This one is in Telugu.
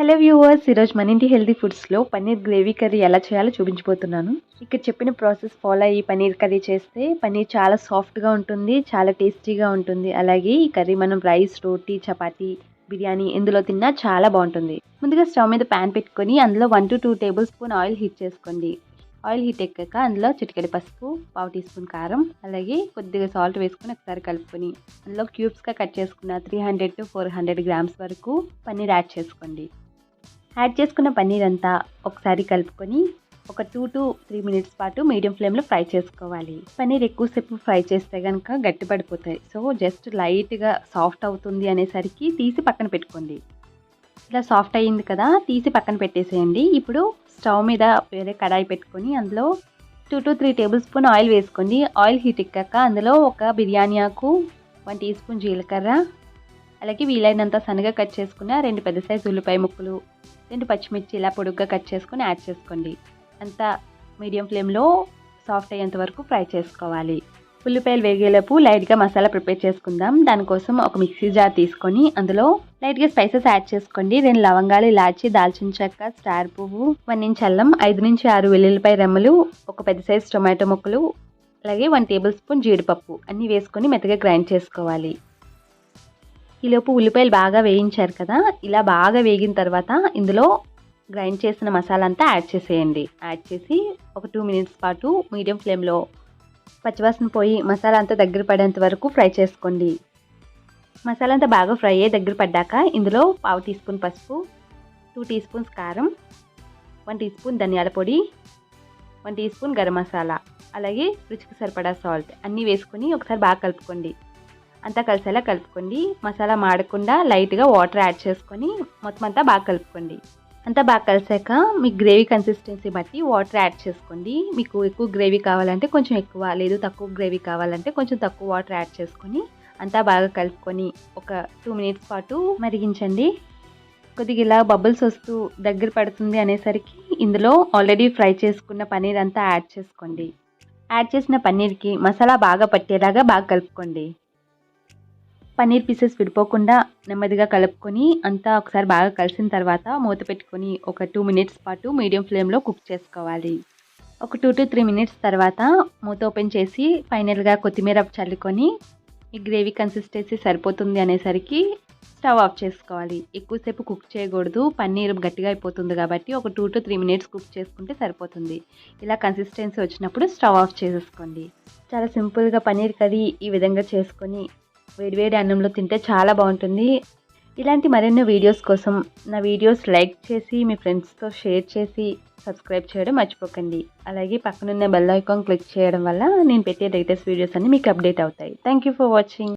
హలో వ్యూవర్స్ ఈరోజు మన ఇంటి హెల్తీ ఫుడ్స్లో పన్నీర్ గ్రేవీ కర్రీ ఎలా చేయాలో చూపించబోతున్నాను. ఇక్కడ చెప్పిన ప్రాసెస్ ఫాలో అయ్యి పన్నీర్ కర్రీ చేస్తే పన్నీర్ చాలా సాఫ్ట్గా ఉంటుంది చాలా టేస్టీగా ఉంటుంది. అలాగే ఈ కర్రీ మనం రైస్ రోటీ చపాతీ బిర్యానీ ఎందులో తిన్నా చాలా బాగుంటుంది. ముందుగా స్టవ్ మీద ప్యాన్ పెట్టుకొని అందులో one to two tablespoon oil heat చేసుకోండి. ఆయిల్ హీట్ ఎక్కాక అందులో చిటికెడి పసుపు పావు టీ స్పూన్ కారం అలాగే కొద్దిగా సాల్ట్ వేసుకొని ఒకసారి కలుపుకొని అందులో క్యూబ్స్గా కట్ చేసుకున్న three hundred to four hundred grams వరకు పన్నీర్ యాడ్ చేసుకోండి. యాడ్ చేసుకున్న పన్నీర్ అంతా ఒకసారి కలుపుకొని ఒక టూ టు త్రీ మినిట్స్ పాటు మీడియం ఫ్లేమ్లో ఫ్రై చేసుకోవాలి. పన్నీర్ ఎక్కువసేపు ఫ్రై చేస్తే కనుక గట్టిపడిపోతాయి సో జస్ట్ లైట్గా సాఫ్ట్ అవుతుంది అనేసరికి తీసి పక్కన పెట్టుకోండి. ఇలా సాఫ్ట్ అయ్యింది కదా తీసి పక్కన పెట్టేసేయండి. ఇప్పుడు స్టవ్ మీద వేరే కడాయి పెట్టుకొని అందులో two to three tablespoon oil వేసుకోండి. ఆయిల్ హీట్ ఎక్కాక అందులో ఒక బిర్యానీ ఆకు వన్ టీ స్పూన్ జీలకర్ర అలాగే వీలైనంత సన్నగా కట్ చేసుకున్న రెండు పెద్ద సైజు ఉల్లిపాయ ముక్కలు రెండు పచ్చిమిర్చి ఇలా పొడుగ్గా కట్ చేసుకొని యాడ్ చేసుకోండి. అంతా మీడియం ఫ్లేమ్లో సాఫ్ట్ అయ్యేంత వరకు ఫ్రై చేసుకోవాలి. ఉల్లిపాయలు వేగేలోపు లైట్గా మసాలా ప్రిపేర్ చేసుకుందాం. దానికోసం ఒక మిక్సీ జార్ తీసుకొని అందులో లైట్గా స్పైసెస్ యాడ్ చేసుకోండి. రెండు లవంగాలు ఇలాచి దాల్చిన చెక్క స్టార్ పువ్వు వన్ ఇంచ్ అల్లం ఐదు నుంచి ఆరు వెల్లుల్లిపాయ రెమ్మలు ఒక పెద్ద సైజు టొమాటో ముక్కలు అలాగే వన్ టేబుల్ స్పూన్ జీడిపప్పు అన్నీ వేసుకొని మెత్తగా గ్రైండ్ చేసుకోవాలి. ఈలోపు ఉల్లిపాయలు బాగా వేయించారు కదా ఇలా బాగా వేగిన తర్వాత ఇందులో గ్రైండ్ చేసిన మసాలా అంతా యాడ్ చేసేయండి. యాడ్ చేసి ఒక టూ మినిట్స్ పాటు మీడియం ఫ్లేమ్లో పచ్చివాసన పోయి మసాలా అంతా దగ్గర పడేంత వరకు ఫ్రై చేసుకోండి. మసాలా అంతా బాగా ఫ్రై అయ్యి దగ్గర పడ్డాక ఇందులో పావు టీ స్పూన్ పసుపు టూ టీ స్పూన్స్ కారం వన్ టీ స్పూన్ ధనియాల పొడి one teaspoon garam masala అలాగే రుచికి సరిపడా సాల్ట్ అన్నీ వేసుకొని ఒకసారి బాగా కలుపుకోండి. అంతా కలిసేలా కలుపుకోండి. మసాలా మాడకుండా లైట్గా వాటర్ యాడ్ చేసుకొని మొత్తం అంతా బాగా కలుపుకోండి. అంతా బాగా కలిసాక మీ గ్రేవీ కన్సిస్టెన్సీ బట్టి వాటర్ యాడ్ చేసుకోండి. మీకు ఎక్కువ గ్రేవీ కావాలంటే కొంచెం ఎక్కువ లేదు తక్కువ గ్రేవీ కావాలంటే కొంచెం తక్కువ వాటర్ యాడ్ చేసుకొని అంతా బాగా కలుపుకొని ఒక టూ మినిట్స్ పాటు మరిగించండి. కొద్దిగా ఇలా బబుల్స్ వస్తూ దగ్గర పడుతుంది అనేసరికి ఇందులో ఆల్రెడీ ఫ్రై చేసుకున్న పన్నీర్ అంతా యాడ్ చేసుకోండి. యాడ్ చేసిన పన్నీర్కి మసాలా బాగా పట్టేలాగా బాగా కలుపుకోండి. పన్నీర్ పీసెస్ విడిపోకుండా నెమ్మదిగా కలుపుకొని అంతా ఒకసారి బాగా కలిసిన తర్వాత మూత పెట్టుకొని ఒక టూ మినిట్స్ పాటు మీడియం ఫ్లేమ్లో కుక్ చేసుకోవాలి. ఒక టూ టు త్రీ మినిట్స్ తర్వాత మూత ఓపెన్ చేసి ఫైనల్గా కొత్తిమీర చల్లుకొని ఈ గ్రేవీ కన్సిస్టెన్సీ సరిపోతుంది అనేసరికి స్టవ్ ఆఫ్ చేసుకోవాలి. ఎక్కువసేపు కుక్ చేయకూడదు. పన్నీర్ గట్టిగా అయిపోతుంది కాబట్టి ఒక two to three minutes cook చేసుకుంటే సరిపోతుంది. ఇలా కన్సిస్టెన్సీ వచ్చినప్పుడు స్టవ్ ఆఫ్ చేసేసుకోండి. చాలా సింపుల్గా పన్నీర్ కర్రీ ఈ విధంగా చేసుకొని వేడివేడి అన్నంలో తింటే చాలా బాగుంటుంది. ఇలాంటి మరెన్నో వీడియోస్ కోసం నా వీడియోస్ లైక్ చేసి మీ ఫ్రెండ్స్తో షేర్ చేసి సబ్స్క్రైబ్ చేయడం మర్చిపోకండి. అలాగే పక్కనున్న బెల్ ఐకాన్ క్లిక్ చేయడం వల్ల నేను పెట్టే లేటెస్ట్ వీడియోస్ అన్నీ మీకు అప్డేట్ అవుతాయి. Thank you for watching.